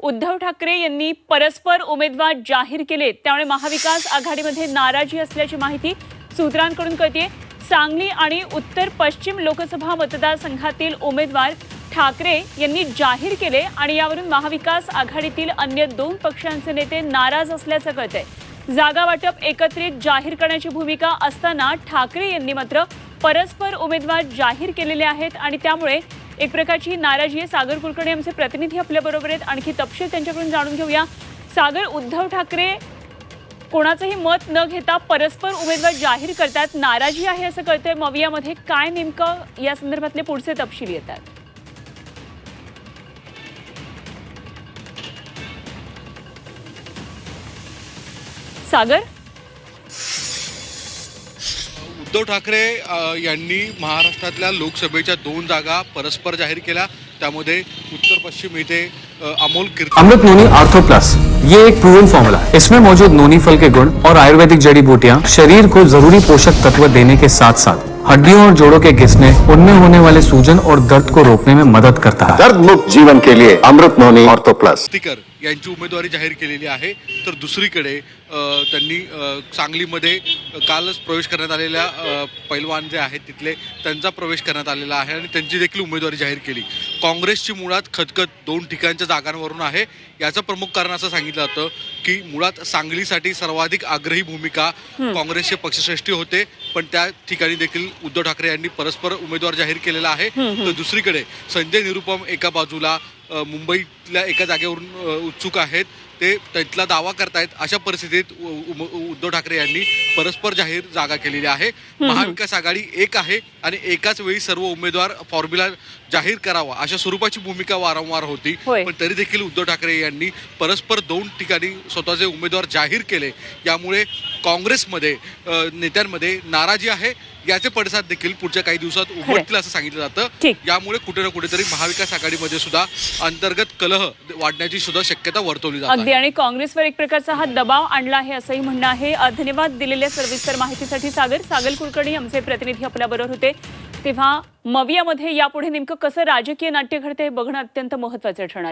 उद्धव ठाकरे यांनी परस्पर उमेदवार जाहीर केले. त्यामुळे महाविकास आघाडीमध्ये नाराजी असल्याची माहिती सूत्रांकडून कळते सांगली आणि उत्तर पश्चिम लोकसभा मतदारसंघातील उमेदवार ठाकरे यांनी जाहीर केले आणि यावरून महाविकास आघाडीतील अन्य दोन पक्षांचे नेते नाराज असल्याचं कळतंय. जागा वाटप एकत्रित जाहीर करण्याची भूमिका असताना ठाकरे यांनी मात्र परस्पर उमेदवार जाहीर केलेले आहेत आणि त्यामुळे एक प्रकारची नाराजी आहे. सागर कुलकर्णी आमचे प्रतिनिधी आपल्याबरोबर आहेत. आणखी तपशील त्यांच्याकडून जाणून घेऊया. सागर उद्धव ठाकरे कोणाचंही मत न घेता परस्पर उमेदवार जाहीर करतात. नाराजी आहे असं कळतंय. मवियामध्ये काय नेमकं या संदर्भातले पुढचे तपशील येतात? सागर? उद्धव ठाकरे यांनी महाराष्ट्रातल्या लोकसभेच्या दोन जागा परस्पर जाहीर केल्या. त्यामध्ये उत्तर पश्चिम इथे Amol Amrut noni ortho plus. ये एक प्रूवन फॉर्मूला है। इसमें मौजूद नोनी फल के गुण और आयुर्वेदिक जड़ी बूटियाँ शरीर को जरूरी पोषक तत्व देने के साथ साथ हड्डियों और जोड़ों के घिसने उनमें होने वाले सूजन और दर्द को रोकने में मदद करता है। दर्द मुक्त जीवन के लिए Amrut noni ortho plus. Sticker यांची उमेदवारी जाहीर केलेली आहे. तर दुसरीकडे त्यांनी सांगलीमध्ये कालच प्रवेश करण्यात आलेल्या पैलवान जे आहेत तिथले त्यांचा प्रवेश करण्यात आलेला आहे आणि त्यांची देखील उमेदवारी जाहीर केली. काँग्रेसची मुळात खतखत दोन ठिकाणच्या जागांवरून आहे. याचं प्रमुख कारण असं सांगितलं जातं की मुळात सांगलीसाठी सर्वाधिक आग्रही भूमिका काँग्रेसचे पक्षश्रेष्ठी होते. पण त्या ठिकाणी देखील उद्धव ठाकरे यांनी परस्पर उमेदवार जाहीर केलेला आहे. तर दुसरीकडे संजय निरुपम एका बाजूला मुंबईतल्या एका जागेवरून उत्सुक आहेत. ते त्यातला दावा करतायत अशा परिस्थितीत उद्धव ठाकरे यांनी परस्पर जाहीर जागा केलेली आहे. महाविकास आघाडी एक आहे आणि एकाच वेळी सर्व उमेदवार फॉर्म्युला जाहीर करावा अशा स्वरूपाची भूमिका वारंवार होती. पण तरी देखील उद्धव ठाकरे यांनी परस्पर दोन ठिकाणी स्वतःचे उमेदवार जाहीर केले. यामुळे काँग्रेसमध्ये नेत्यांमध्ये नाराजी आहे. याचे पडसाद देखील पुढच्या काही दिवसात उमटतील असं सांगितलं जातं. यामुळे कुठे ना कुठेतरी महाविकास आघाडीमध्ये सुद्धा अंतर्गत कलह वाढण्याची सुद्धा शक्यता वर्तवली जात अगदी. आणि काँग्रेसवर एक प्रकारचा हा दबाव आणला आहे असंही म्हणणं आहे. धन्यवाद दिलेल्या सविस्तर माहितीसाठी सागर. सागर कुलकर्णी आमचे प्रतिनिधी आपल्याबरोबर होते. तेव्हा मवियामध्ये यापुढे नेमकं कसं राजकीय नाट्य घडते हे बघणं अत्यंत महत्त्वाचं ठरणार